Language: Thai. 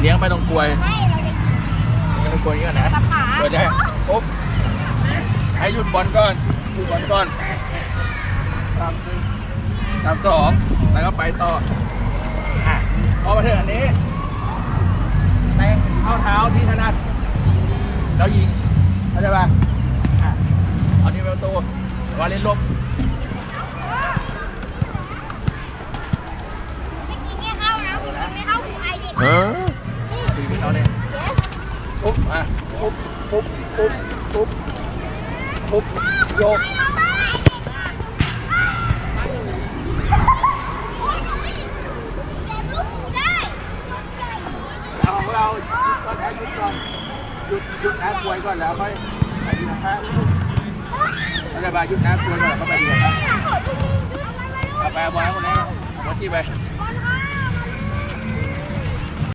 เลี้ยงไปตรงกลวยไม่เราจะไปตรงกลวยนี่ก่อนนะปะขาเปิดได้ปุ๊บให้หยุดบอลก่อนหยุดบอลก่อนสามสี่สามสองแล้วก็ไปต่ออะพอมาถึงอันนี้แตงเข้าเท้าที่ถนัดแล้วยิงเข้าใจป่ะอะเอานี่ไปประตูวาเลนลบ เมื่อกี้เนี่ยเข้านะผมยังไม่เข้าหูไอเด็ก ตีไปเขาเนี่ย เดี๋ยว ปุ๊บอะปุ๊บปุ๊บปุ๊บปุ๊บปุ๊บโยกเก็บลูกหูได้เอาของเราก็แพ้ยุดก่อนหยุดหยุดน้ำกลวยก่อนแล้วค่อยไปดีนะครับเข้าใจป่ะหยุดน้ำกลวยก่อนแล้วก็ไปดีนะครับเอาไปเอาบอลคนนี้บอลที่ไป